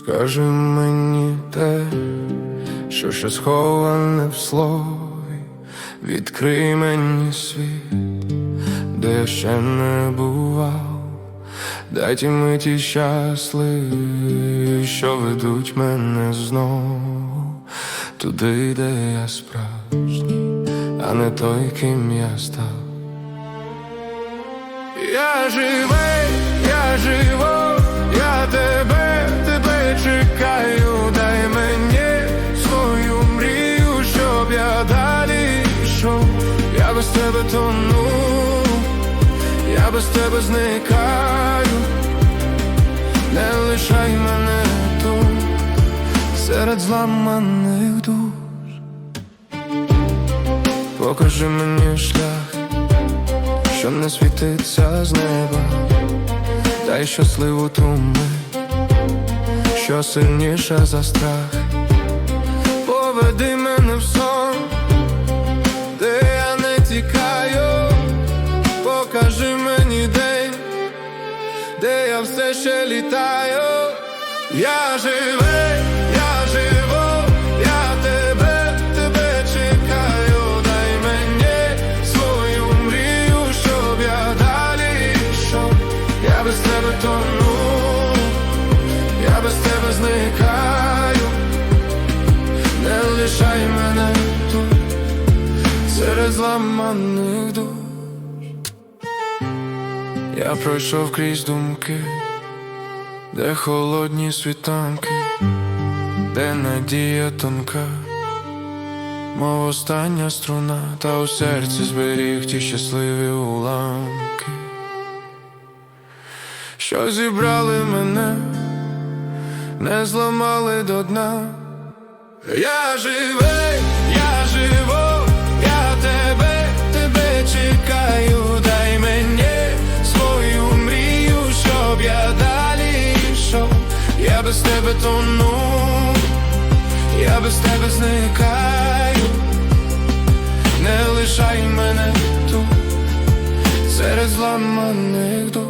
Покажи мені те, що ще сховане в слові, відкрий мені світ, де я ще не бував, дай ті миті щасливі, що ведуть мене знову. Туди, де я справжній, а не той, ким я став. Я живий, Я без тебе тону, я без тебе зникаю, не лишай мене тут, серед зламаних душ. Покажи мені шлях що не світиться з неба, дай щасливу ту мить, що сильніша за страх, поведи мене в сон, де я все ще літаю, я живий, я живу, я тебе, тебе чекаю, дай мені свою мрію, щоб я далі йшов. Я без тебе тону, я без тебе зникаю, не лишай мене тут, зламаних душ. Я пройшов крізь думки, де холодні світанки, де надія тонка, мов остання струна, та у серці зберіг ті щасливі уламки, що зібрали мене, не зламали до дна. Я живий, я живу, без тебе тону, я без тебе зникаю, не лишай мене тут. Серед зламаних душ.